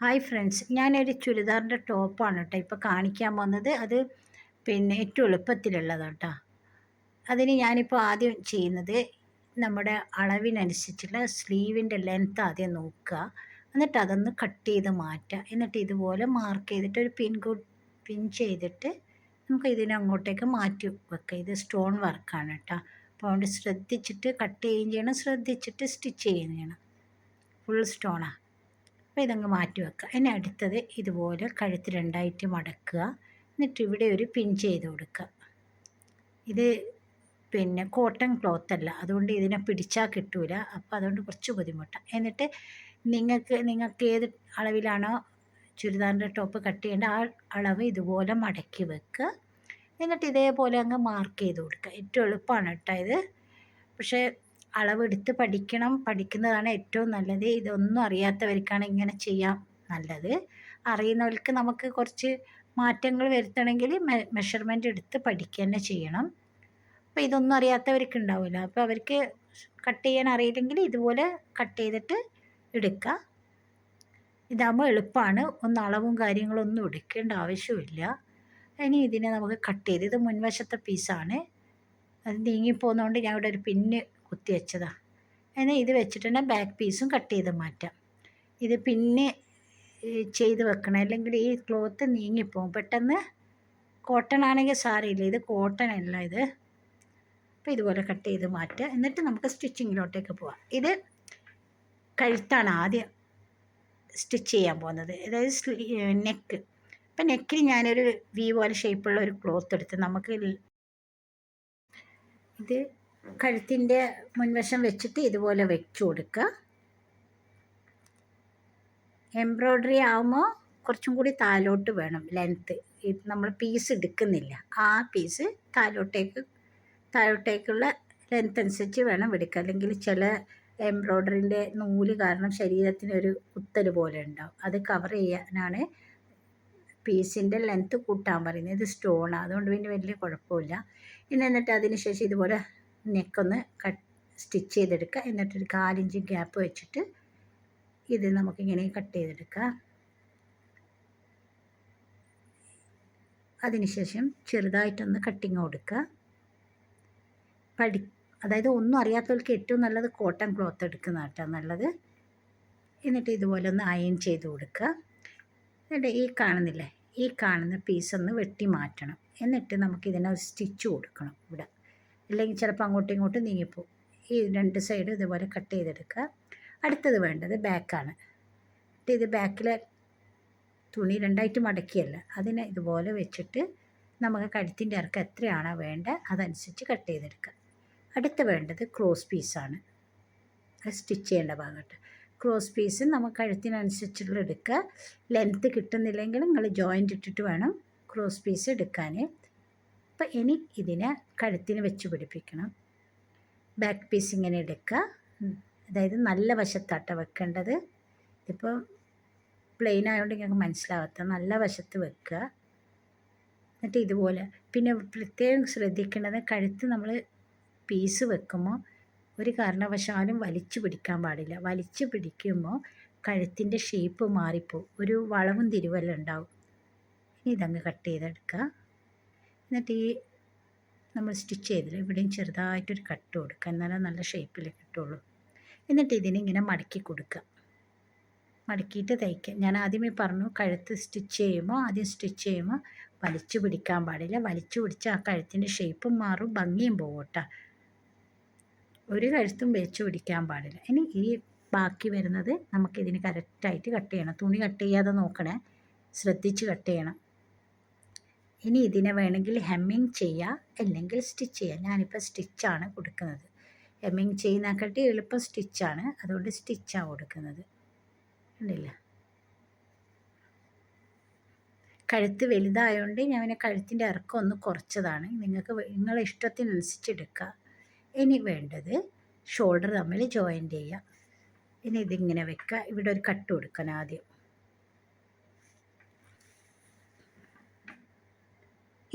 Hi friends ഞാനൊരു ചുരിദാറിന്റെ ടോപ്പാണ് കേട്ടോ. ഇപ്പോൾ കാണിക്കാൻ വന്നത്. അത് പിന്നെ ഏറ്റവും എളുപ്പത്തിലുള്ളതാണ് കേട്ടോ അതിന് ഞാനിപ്പോൾ ആദ്യം ചെയ്യുന്നത് നമ്മുടെ അളവിനനുസരിച്ചുള്ള സ്ലീവിന്റെ ലെങ്ത്ത് ആദ്യം നോക്കുക. എന്നിട്ട് അതൊന്ന് കട്ട് ചെയ്ത് മാറ്റുക. എന്നിട്ട് ഇതുപോലെ മാർക്ക് ചെയ്തിട്ട് ഒരു പിൻ പിൻ ചെയ്തിട്ട് നമുക്ക് ഇതിനെ അങ്ങോട്ടേക്ക് മാറ്റി വെക്കാം ഇത് സ്റ്റോൺ വർക്കാണ് കേട്ടോ. അപ്പോൾ അതുകൊണ്ട് ശ്രദ്ധിച്ചിട്ട് കട്ട് ചെയ്യുകയും ചെയ്യണം. ശ്രദ്ധിച്ചിട്ട് സ്റ്റിച്ച് ചെയ്യുകയും ചെയ്യണം. ഫുൾ സ്റ്റോണാണ് അപ്പോൾ ഇതങ്ങ് മാറ്റി വെക്കുക ഇനി അടുത്തത് ഇതുപോലെ കഴുത്ത് രണ്ടായിട്ട് മടക്കുക. എന്നിട്ട് ഇവിടെ ഒരു പിൻ ചെയ്ത് കൊടുക്കുക ഇത് പിന്നെ കോട്ടൺ ക്ലോത്ത് അല്ല. അതുകൊണ്ട് ഇതിനെ പിടിച്ചാൽ കിട്ടൂല. അപ്പോൾ അതുകൊണ്ട് കുറച്ച് ബുദ്ധിമുട്ടാണ് എന്നിട്ട് നിങ്ങൾക്ക് നിങ്ങൾക്ക് ഏത് അളവിലാണോ ചുരിദാറിന്റെ ടോപ്പ് കട്ട് ചെയ്യേണ്ട ആ അളവ് ഇതുപോലെ മടക്കി വെക്കുക എന്നിട്ട് ഇതേപോലെ അങ്ങ് മാർക്ക് ചെയ്ത് കൊടുക്കുക ഏറ്റവും എളുപ്പമാണ് കേട്ടോ ഇത്. പക്ഷേ അളവെടുത്ത് പഠിക്കണം. പഠിക്കുന്നതാണ് ഏറ്റവും നല്ലത്. ഇതൊന്നും അറിയാത്തവർക്കാണ് ഇങ്ങനെ ചെയ്യാം നല്ലത്. അറിയുന്നവർക്ക് നമുക്ക് കുറച്ച് മാറ്റങ്ങൾ വരുത്തണമെങ്കിൽ മെഷർമെന്റ് എടുത്ത് പഠിക്കുക തന്നെ ചെയ്യണം. അപ്പോൾ ഇതൊന്നും അറിയാത്തവർക്ക് ഉണ്ടാവില്ല. അപ്പോൾ അവർക്ക് കട്ട് ചെയ്യാൻ അറിയില്ലെങ്കിൽ ഇതുപോലെ കട്ട് ചെയ്തിട്ട് എടുക്കുക. ഇതാകുമ്പോൾ എളുപ്പമാണ്. ഒന്ന് അളവും കാര്യങ്ങളൊന്നും എടുക്കേണ്ട ആവശ്യമില്ല. ഇനി ഇതിനെ നമുക്ക് കട്ട് ചെയ്ത് ഇത് മുൻവശത്തെ പീസാണ് അത് നീങ്ങിപ്പോകുന്നതുകൊണ്ട് ഞാൻ ഇവിടെ ഒരു പിന്ന് കുത്തി വെച്ചതാണ് എന്നാൽ ഇത് വെച്ചിട്ട് ബാക്ക് പീസും കട്ട് ചെയ്ത് മാറ്റാം. ഇത് പിന്നെ ചെയ്ത് വെക്കണം. അല്ലെങ്കിൽ ഈ ക്ലോത്ത് നീങ്ങിപ്പോവും പെട്ടെന്ന് കോട്ടൺ ആണെങ്കിൽ സാരമില്ല. ഇത് കോട്ടൺ അല്ല ഇത്. അപ്പോൾ ഇതുപോലെ കട്ട് ചെയ്ത് മാറ്റുക. എന്നിട്ട് നമുക്ക് സ്റ്റിച്ചിങ്ങിലോട്ടേക്ക് പോവാം. ഇത് കഴുത്താണ് ആദ്യം സ്റ്റിച്ച് ചെയ്യാൻ പോകുന്നത്. അതായത് നെക്ക് അപ്പം നെക്കിൽ ഞാനൊരു വി പോലെ ഷേപ്പുള്ള ഒരു ക്ലോത്ത് എടുത്ത് നമുക്ക് ഇത് കഴുത്തിന്റെ മുൻവശം വെച്ചിട്ട് ഇതുപോലെ വെച്ചു കൊടുക്കുക. എംബ്രോയ്ഡറി ആകുമ്പോൾ കുറച്ചും കൂടി താലോട്ട് വേണം ലെങ്ത്ത്. നമ്മൾ പീസ് എടുക്കുന്നില്ല. ആ പീസ് താലോട്ടേക്ക് താഴോട്ടേക്കുള്ള ലെങ്ത് അനുസരിച്ച് വേണം എടുക്കുക. അല്ലെങ്കിൽ ചില എംബ്രോയ്ഡറിന്റെ നൂൽ കാരണം ശരീരത്തിനൊരു കുത്തൽ പോലെ ഉണ്ടാവും. അത് കവർ ചെയ്യാനാണ് പീസിന്റെ ലെങ്ത്ത് കൂട്ടാൻ പറയുന്നത്. ഇത് സ്റ്റോണാണ് അതുകൊണ്ട് പിന്നെ വലിയ കുഴപ്പമില്ല. പിന്നെ എന്നിട്ട് അതിന് ശേഷം ഇതുപോലെ നെക്കൊന്ന് കട്ട് സ്റ്റിച്ച് ചെയ്തെടുക്കുക. എന്നിട്ടൊരു കാലിഞ്ച് ഗ്യാപ്പ് വെച്ചിട്ട് ഇത് നമുക്കിങ്ങനെ കട്ട് ചെയ്തെടുക്കുക. അതിനുശേഷം ചെറുതായിട്ടൊന്ന് കട്ടിങ് കൊടുക്കുക. പഠി അതായത് ഒന്നും അറിയാത്തവർക്ക് ഏറ്റവും നല്ലത് കോട്ടൺ ക്ലോത്ത് എടുക്കുന്ന കേട്ടോ നല്ലത്. എന്നിട്ട് ഇതുപോലെ ഒന്ന് അയൺ ചെയ്ത് കൊടുക്കുക. എന്നിട്ട് ഈ കാണുന്നില്ലേ? ഈ കാണുന്ന പീസ് ഒന്ന് വെട്ടി മാറ്റണം. എന്നിട്ട് നമുക്കിതിനെ സ്റ്റിച്ച് കൊടുക്കണം ഇവിടെ. അല്ലെങ്കിൽ ചിലപ്പോൾ അങ്ങോട്ടും ഇങ്ങോട്ടും നീങ്ങിപ്പോവും. ഈ രണ്ട് സൈഡ് ഇതുപോലെ കട്ട് ചെയ്തെടുക്കുക. അടുത്തത് വേണ്ടത് ബാക്കാണ് ഇത് ബാക്കിലെ തുണി രണ്ടായിട്ട് മടക്കിയല്ല. അതിനെ ഇതുപോലെ വെച്ചിട്ട് നമുക്ക് കഴുത്തിന്റെ ഇറക്കം എത്രയാണോ വേണ്ടത് അതനുസരിച്ച് കട്ട് ചെയ്തെടുക്കുക. അടുത്ത വേണ്ടത് ക്രോസ് പീസാണ് അത് സ്റ്റിച്ച് ചെയ്യേണ്ട ഭാഗത്ത് ക്രോസ് പീസ് നമുക്ക് കഴുത്തിനനുസരിച്ചുള്ള എടുക്കുക. ലെങ്ത്ത് കിട്ടുന്നില്ലെങ്കിൽ നിങ്ങൾ ജോയിന്റ് ഇട്ടിട്ട് വേണം ക്രോസ് പീസ് എടുക്കാൻ അപ്പോൾ ഇനി ഇതിനെ കഴുത്തിന് വെച്ച് പിടിപ്പിക്കണം. ബാക്ക് പീസ് ഇങ്ങനെ എടുക്കുക. അതായത് നല്ല വശത്താട്ട വെക്കേണ്ടത്. ഇപ്പോൾ പ്ലെയിൻ ആയതുകൊണ്ട് ഞങ്ങൾക്ക് മനസ്സിലാവാത്ത നല്ല വശത്ത് വെക്കുക. എന്നിട്ട് ഇതുപോലെ പിന്നെ പ്രത്യേകം ശ്രദ്ധിക്കേണ്ടത് കഴുത്ത് നമ്മൾ പീസ് വെക്കുമ്പോൾ ഒരു കാരണവശാലും വലിച്ചു പിടിക്കാൻ പാടില്ല. വലിച്ചു പിടിക്കുമ്പോൾ കഴുത്തിന്റെ ഷേപ്പ് മാറിപ്പോവും. ഒരു വളവും തിരുവല്ല ഉണ്ടാവും. ഇനി ഇതങ്ങ് കട്ട് ചെയ്തെടുക്കുക. എന്നിട്ട് ഈ നമ്മൾ സ്റ്റിച്ച് ചെയ്തില്ല ഇവിടെയും ചെറുതായിട്ടൊരു കട്ട് കൊടുക്കുക. എന്നാലേ നല്ല ഷേപ്പിൽ കിട്ടുള്ളൂ. എന്നിട്ട് ഇതിനിങ്ങനെ മടക്കി കൊടുക്കുക. മടക്കിയിട്ട് തയ്ക്കുക. ഞാൻ ആദ്യമേ പറഞ്ഞു കഴുത്ത് സ്റ്റിച്ച് ചെയ്യുമ്പോൾ ആദ്യം സ്റ്റിച്ച് ചെയ്യുമ്പോൾ വലിച്ചു പിടിക്കാൻ പാടില്ല. വലിച്ചു പിടിച്ച് ആ കഴുത്തിന്റെ ഷേപ്പും മാറും ഭംഗിയും പോകട്ടെ ഒരു കഴുത്തും വലിച്ചു പിടിക്കാൻ പാടില്ല. ഇനി ഈ ബാക്കി വരുന്നത് നമുക്കിതിന് കറക്റ്റായിട്ട് കട്ട് ചെയ്യണം. തുണി കട്ട് ചെയ്യാതെ നോക്കണേ. ശ്രദ്ധിച്ച് കട്ട് ചെയ്യണം. ഇനി ഇതിനെ വേണമെങ്കിൽ ഹെമ്മിങ് ചെയ്യാം അല്ലെങ്കിൽ സ്റ്റിച്ച് ചെയ്യാം. ഞാനിപ്പോൾ സ്റ്റിച്ചാണ് കൊടുക്കുന്നത്. ഹെമ്മിങ് ചെയ്യുന്നതിനെക്കാട്ടി എളുപ്പം സ്റ്റിച്ചാണ്. അതുകൊണ്ട് സ്റ്റിച്ചാണ് കൊടുക്കുന്നത്. ഉണ്ടല്ല കഴുത്ത് വലുതായതുകൊണ്ട് ഞാൻ പിന്നെ കഴുത്തിന്റെ ഇറക്കം ഒന്ന് കുറച്ചതാണ്. നിങ്ങൾക്ക് നിങ്ങളെ ഇഷ്ടത്തിനനുസരിച്ച് എടുക്കുക ഇനി വേണ്ടത് ഷോൾഡർ തമ്മിൽ ജോയിന്റ് ചെയ്യുക ഇനി ഇതിങ്ങനെ വെക്കുക ഇവിടെ ഒരു കട്ട് കൊടുക്കണം ആദ്യം.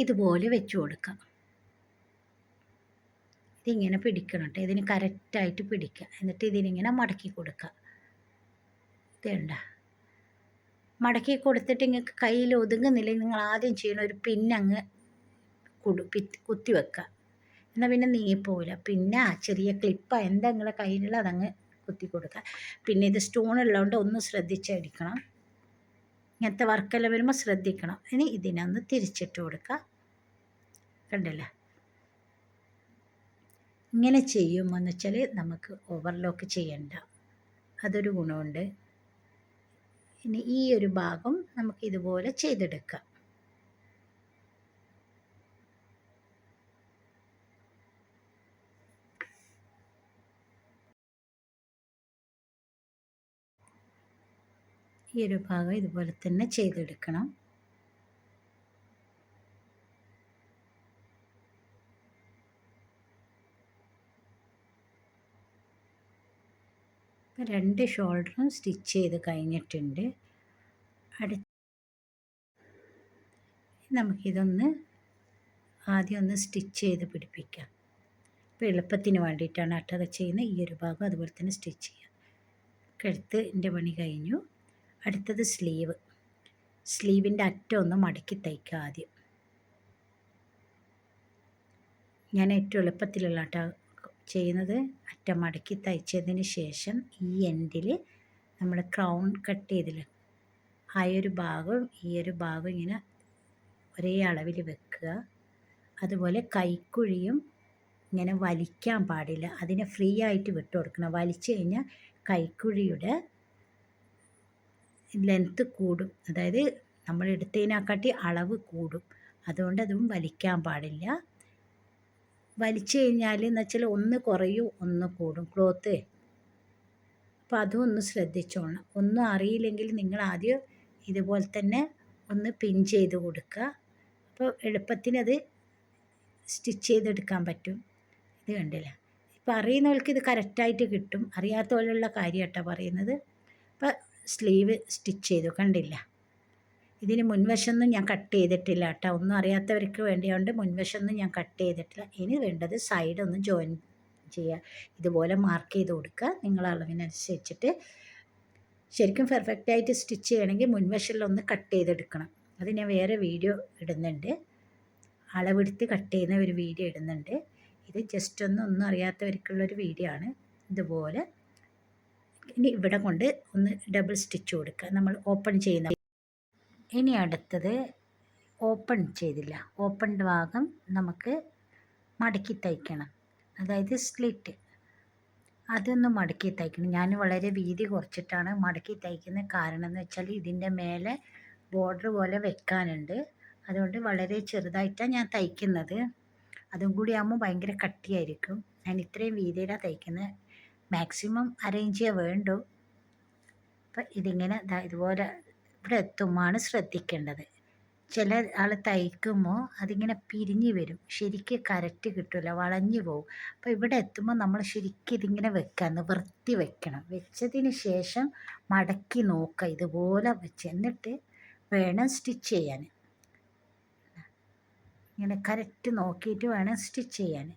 ഇതുപോലെ വെച്ച് കൊടുക്കുക ഇതിങ്ങനെ പിടിക്കണം കേട്ടോ ഇതിന് കറക്റ്റായിട്ട് പിടിക്കുക എന്നിട്ട് ഇതിനിങ്ങനെ മടക്കി കൊടുക്കുക ഇതേണ്ട? മടക്കി കൊടുത്തിട്ട് നിങ്ങൾക്ക് കയ്യിൽ ഒതുങ്ങുന്നില്ലെങ്കിൽ നിങ്ങൾ ആദ്യം ചെയ്യണ ഒരു പിന്നങ്ങ് കുടു കുത്തി വെക്കുക. എന്നാൽ പിന്നെ നീങ്ങിപ്പോവില്ല. പിന്നെ ആ ചെറിയ ക്ലിപ്പ് എന്താ നിങ്ങളുടെ കയ്യിലുള്ള അതങ്ങ് കുത്തി കൊടുക്കുക. പിന്നെ ഇത് സ്റ്റോൺ ഉള്ളതുകൊണ്ട് ഒന്ന് ശ്രദ്ധിച്ചടിക്കണം ഇങ്ങനത്തെ വർക്കെല്ലാം വരുമ്പോൾ ശ്രദ്ധിക്കണം. ഇനി ഇതിനൊന്ന് തിരിച്ചിട്ട് കൊടുക്കുക. കണ്ടല്ലോ? ഇങ്ങനെ ചെയ്യുമ്പോൾ എന്ന് വെച്ചാൽ നമുക്ക് ഓവർലോക്ക് ചെയ്യണ്ട. അതൊരു ഗുണമുണ്ട്. ഇനി ഈ ഒരു ഭാഗം നമുക്ക് ഇതുപോലെ ചെയ്തെടുക്കാം. ഈ ഒരു ഭാഗം ഇതുപോലെ തന്നെ ചെയ്തെടുക്കണം. രണ്ട് ഷോൾഡറും സ്റ്റിച്ച് ചെയ്ത് കഴിഞ്ഞിട്ടുണ്ട്. അടു നമുക്കിതൊന്ന് ആദ്യം ഒന്ന് സ്റ്റിച്ച് ചെയ്ത് പിടിപ്പിക്കാം. ഇപ്പോൾ എളുപ്പത്തിന് വേണ്ടിയിട്ടാണ് അട്ടക ചെയ്യുന്ന ഈ ഒരു ഭാഗം അതുപോലെ തന്നെ സ്റ്റിച്ച് ചെയ്യാം. കഴുത്ത് എന്റെ പണി കഴിഞ്ഞു. അടുത്തത് സ്ലീവ്. സ്ലീവിന്റെ അറ്റം ഒന്ന് മടക്കി തയ്ക്കുക ആദ്യം. ഞാൻ ഏറ്റവും എളുപ്പത്തിലുള്ള കേട്ടോ ചെയ്യുന്നത് അറ്റം മടക്കി തയ്ച്ചതിന് ശേഷം ഈ എൻഡിൽ നമ്മൾ ക്രൗൺ കട്ട് ചെയ്തില്ല ആ ഒരു ഭാഗം ഈ ഒരു ഭാഗം ഇങ്ങനെ ഒരേ അളവിൽ വെക്കുക. അതുപോലെ കൈക്കുഴിയും ഇങ്ങനെ വലിക്കാൻ പാടില്ല. അതിനെ ഫ്രീ ആയിട്ട് വിട്ടു കൊടുക്കണം. വലിച്ചു കഴിഞ്ഞാൽ കൈക്കുഴിയുടെ ലെങ്ത്ത് കൂടും. അതായത് നമ്മൾ എടുത്തതിനെക്കാട്ടി അളവ് കൂടും. അതുകൊണ്ട് അതും വലിക്കാൻ പാടില്ല. വലിച്ചു കഴിഞ്ഞാൽ എന്ന് വെച്ചാൽ ഒന്ന് കുറയും ഒന്ന് കൂടും. ക്ലോത്ത് അപ്പോൾ അതും ഒന്ന് ശ്രദ്ധിച്ചോണം. ഒന്നും അറിയില്ലെങ്കിൽ നിങ്ങൾ ആദ്യം ഇതുപോലെ തന്നെ ഒന്ന് പിൻ ചെയ്ത് കൊടുക്കുക. അപ്പോൾ എളുപ്പത്തിനത് സ്റ്റിച്ച് ചെയ്തെടുക്കാൻ പറ്റും. ഇത് കണ്ടില്ല? ഇപ്പോൾ അറിയുന്നവർക്ക് ഇത് കറക്റ്റായിട്ട് കിട്ടും. അറിയാത്ത കാര്യം കേട്ടോ പറയുന്നത്. അപ്പോൾ സ്ലീവ് സ്റ്റിച്ച് ചെയ്തു. കണ്ടില്ല? ഇതിന് മുൻവശമൊന്നും ഞാൻ കട്ട് ചെയ്തിട്ടില്ല കേട്ടോ. ഒന്നും അറിയാത്തവർക്ക് വേണ്ടിയോണ്ട് മുൻവശമൊന്നും ഞാൻ കട്ട് ചെയ്തിട്ടില്ല. ഇനി വേണ്ടത് സൈഡ് ഒന്ന് ജോയിൻ ചെയ്യുക ഇതുപോലെ മാർക്ക് ചെയ്ത് കൊടുക്കുക നിങ്ങൾ അളവിനനുസരിച്ചിട്ട് ശരിക്കും പെർഫെക്റ്റ് ആയിട്ട് സ്റ്റിച്ച് ചെയ്യണമെങ്കിൽ മുൻവശത്തിലൊന്ന് കട്ട് ചെയ്തെടുക്കണം. അത് ഞാൻ വേറെ വീഡിയോ ഇടുന്നുണ്ട്. അളവെടുത്ത് കട്ട് ചെയ്യുന്ന ഒരു വീഡിയോ ഇടുന്നുണ്ട്. ഇത് ജസ്റ്റ് ഒന്ന് ഒന്നും അറിയാത്തവർക്കുള്ളൊരു വീഡിയോ ആണ്. ഇതുപോലെ ഇനി ഇവിടെ കൊണ്ട് ഒന്ന് ഡബിൾ സ്റ്റിച്ച് കൊടുക്കുക നമ്മൾ ഓപ്പൺ ചെയ്യുന്ന ഇനി അടുത്തത് ഓപ്പൺ ചെയ്തില്ല. ഓപ്പൺ ഭാഗം നമുക്ക് മടക്കി തയ്ക്കണം. അതായത് സ്ലിറ്റ് അതൊന്ന് മടക്കി തയ്ക്കണം. ഞാൻ വളരെ വീതി കുറച്ചിട്ടാണ് മടക്കി തയ്ക്കുന്ന കാരണം എന്ന് വെച്ചാൽ ഇതിന്റെ മേലെ ബോർഡർ പോലെ വെക്കാനുണ്ട്. അതുകൊണ്ട് വളരെ ചെറുതായിട്ടാണ് ഞാൻ തയ്ക്കുന്നത്. അതും കൂടി ആകുമ്പോൾ ഭയങ്കര കട്ടിയായിരിക്കും. ഞാൻ ഇത്രയും വീതിയിലാണ് തയ്ക്കുന്നത്. മാക്സിമം അറേഞ്ച് ചെയ്യാൻ വേണ്ടു. അപ്പം ഇതിങ്ങനെ ഇതുപോലെ ഇവിടെ ശ്രദ്ധിക്കേണ്ടത്? ചില ആൾ തയ്ക്കുമ്പോൾ അതിങ്ങനെ പിരിഞ്ഞ് വരും. ശരിക്ക് കറക്റ്റ് കിട്ടില്ല വളഞ്ഞു പോകും അപ്പോൾ ഇവിടെ എത്തുമ്പോൾ നമ്മൾ ശരിക്കും ഇതിങ്ങനെ വെക്കുക വൃത്തി വെക്കണം. വെച്ചതിന് ശേഷം മടക്കി നോക്കുക ഇതുപോലെ വെച്ച്. എന്നിട്ട് വേണം സ്റ്റിച്ച് ചെയ്യാൻ ഇങ്ങനെ കറക്റ്റ് നോക്കിയിട്ട് വേണം സ്റ്റിച്ച് ചെയ്യാൻ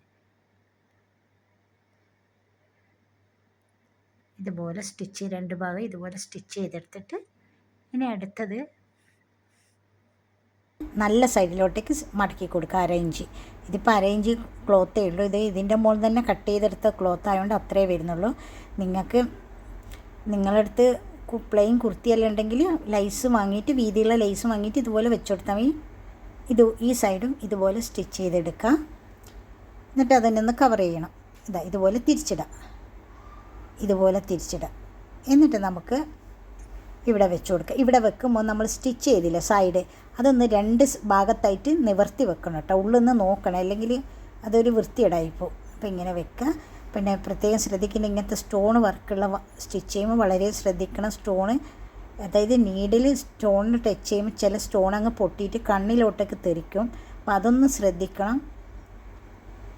ഇതുപോലെ സ്റ്റിച്ച് രണ്ട് ഭാഗം ഇതുപോലെ സ്റ്റിച്ച് ചെയ്തെടുത്തിട്ട് ഇനി അടുത്തത് നല്ല സൈഡിലോട്ടേക്ക് മടക്കി കൊടുക്കുക അര അരയിഞ്ച് ഇതിപ്പോൾ അരയിഞ്ച് ക്ലോത്തേ ഉള്ളൂ. ഇത് ഇതിന്റെ മുകളിൽ തന്നെ കട്ട് ചെയ്തെടുത്ത ക്ലോത്ത് ആയതുകൊണ്ട് അത്രേ വരുന്നുള്ളൂ. നിങ്ങൾക്ക് നിങ്ങളടുത്ത് പ്ലെയിൻ കുർത്തിയെല്ലാം ഉണ്ടെങ്കിൽ ലൈസ് വാങ്ങിയിട്ട് വീതിയുള്ള ലൈസ് വാങ്ങിയിട്ട് ഇതുപോലെ വെച്ചുകൊടുത്താൽ മതി. ഇത് ഈ സൈഡും ഇതുപോലെ സ്റ്റിച്ച് ചെയ്തെടുക്കുക. എന്നിട്ട് അതിനെ ഒന്ന് കവർ ചെയ്യണം. ഇതാ ഇതുപോലെ തിരിച്ചിടാം. ഇതുപോലെ തിരിച്ചിടാം. എന്നിട്ട് നമുക്ക് ഇവിടെ വെച്ച് കൊടുക്കുക. ഇവിടെ വെക്കുമ്പോൾ നമ്മൾ സ്റ്റിച്ച് ചെയ്തില്ല സൈഡ് അതൊന്ന് രണ്ട് ഭാഗത്തായിട്ട് നിവർത്തി വെക്കണം കേട്ടോ. ഉള്ളിൽ നിന്ന് നോക്കണം. അല്ലെങ്കിൽ അതൊരു വൃത്തിയിടായിപ്പോൾ അപ്പോൾ ഇങ്ങനെ വെക്കുക. പിന്നെ പ്രത്യേകം ശ്രദ്ധിക്കേണ്ട ഇങ്ങനത്തെ സ്റ്റോൺ വർക്കുള്ള സ്റ്റിച്ച് ചെയ്യുമ്പോൾ വളരെ ശ്രദ്ധിക്കണം. സ്റ്റോണ് അതായത് നീഡിൽ സ്റ്റോണിന് ടച്ച് ചെയ്യുമ്പോൾ ചില സ്റ്റോൺ അങ്ങ് പൊട്ടിയിട്ട് കണ്ണിലോട്ടൊക്കെ തെറിക്കും. അപ്പോൾ അതൊന്ന് ശ്രദ്ധിക്കണം.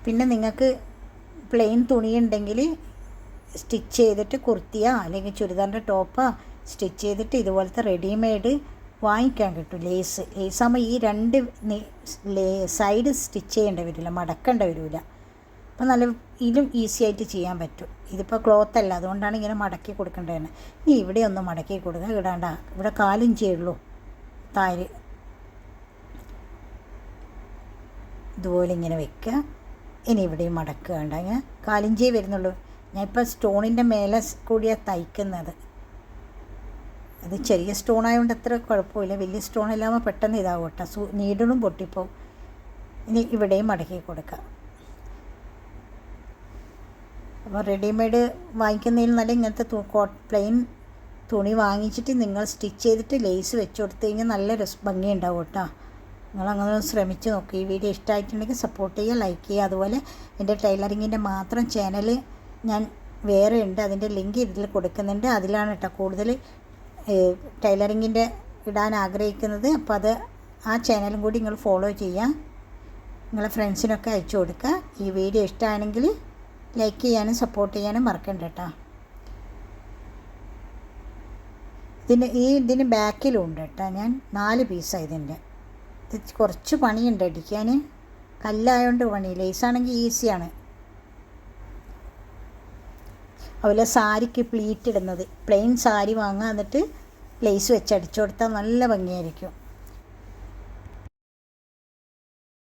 പിന്നെ നിങ്ങൾക്ക് പ്ലെയിൻ തുണിയുണ്ടെങ്കിൽ സ്റ്റിച്ച് ചെയ്തിട്ട് കുർത്തിയാ അല്ലെങ്കിൽ ചുരിദാറിന്റെ ടോപ്പോ സ്റ്റിച്ച് ചെയ്തിട്ട് ഇതുപോലത്തെ റെഡിമെയ്ഡ് വാങ്ങിക്കാൻ കിട്ടും ലേസ്. ലേസാകുമ്പോൾ ഈ രണ്ട് സൈഡ് സ്റ്റിച്ച് ചെയ്യേണ്ടി വരില്ല മടക്കേണ്ടി വരില്ല അപ്പോൾ നല്ല ഇതിലും ഈസി ആയിട്ട് ചെയ്യാൻ പറ്റും. ഇതിപ്പോൾ ക്ലോത്ത് അല്ല അതുകൊണ്ടാണ് ഇങ്ങനെ മടക്കി കൊടുക്കേണ്ടത് ഇനി ഇവിടെ ഒന്ന് മടക്കി കൊടുക്കുക ഇടാണ്ട ഇവിടെ കാലിഞ്ചേ ഉള്ളൂ താര് ഇതുപോലെ ഇങ്ങനെ വെക്കുക ഇനി ഇവിടെയും മടക്കുക ഉണ്ടെങ്കിൽ കാലിഞ്ചേ വരുന്നുള്ളൂ. ഞാൻ ഇപ്പോൾ സ്റ്റോണിന്റെ മേലെ കൂടിയാണ് തയ്ക്കുന്നത്. അത് ചെറിയ സ്റ്റോൺ ആയതുകൊണ്ട് അത്ര കുഴപ്പമില്ല. വലിയ സ്റ്റോൺ ഇല്ലാமல் പെട്ടെന്ന് ഇതാവും കേട്ടോ സൂ നീഡിലും പൊട്ടിപ്പോവും. ഇനി ഇവിടെയും മടക്കി കൊടുക്കാം. അപ്പോൾ റെഡിമെയ്ഡ് വാങ്ങിക്കുന്നതിൽ നല്ല ഇങ്ങനത്തെ പ്ലെയിൻ തുണി വാങ്ങിച്ചിട്ട് നിങ്ങൾ സ്റ്റിച്ച് ചെയ്തിട്ട് ലേസ് വെച്ച് കൊടുത്തു കഴിഞ്ഞാൽ നല്ല രസ ഭംഗി ഉണ്ടാവും കേട്ടോ നിങ്ങൾ അങ്ങനെ ശ്രമിച്ച് നോക്കുക ഈ വീഡിയോ ഇഷ്ടമായിട്ടുണ്ടെങ്കിൽ സപ്പോർട്ട് ചെയ്യുക ലൈക്ക് ചെയ്യുക. അതുപോലെ എന്റെ ടൈലറിങ്ങിന്റെ മാത്രം ചാനൽ ഞാൻ വേറെ ഉണ്ട് അതിന്റെ ലിങ്ക് ഇതിൽ കൊടുക്കുന്നുണ്ട്. അതിലാണ് കേട്ടോ കൂടുതൽ ടൈലറിങ്ങിന്റെ ഇടാൻ ആഗ്രഹിക്കുന്നത്. അപ്പോൾ അത് ആ ചാനലും കൂടി നിങ്ങൾ ഫോളോ ചെയ്യാം നിങ്ങളെ ഫ്രണ്ട്സിനൊക്കെ അയച്ചു കൊടുക്കുക. ഈ വീഡിയോ ഇഷ്ടമാണെങ്കിൽ ലൈക്ക് ചെയ്യാനും സപ്പോർട്ട് ചെയ്യാനും മറക്കണ്ട കേട്ടോ. ഇതിന് ഈ ഇതിന് ബാക്കിലും ഉണ്ട് കേട്ടോ. ഞാൻ നാല് പീസാണ് ഇതിന്റെ. ഇത് കുറച്ച് പണിയുണ്ട് അടിക്കാൻ. കല്ലായതുകൊണ്ട് പണി. ലേസാണെങ്കിൽ ഈസിയാണ്. അതുപോലെ സാരിക്ക് പ്ലീറ്റ് ഇടുന്നത്. പ്ലെയിൻ സാരി വാങ്ങുക എന്നിട്ട് ലേസ് വെച്ച് അടിച്ചു കൊടുത്താൽ നല്ല ഭംഗിയായിരിക്കും.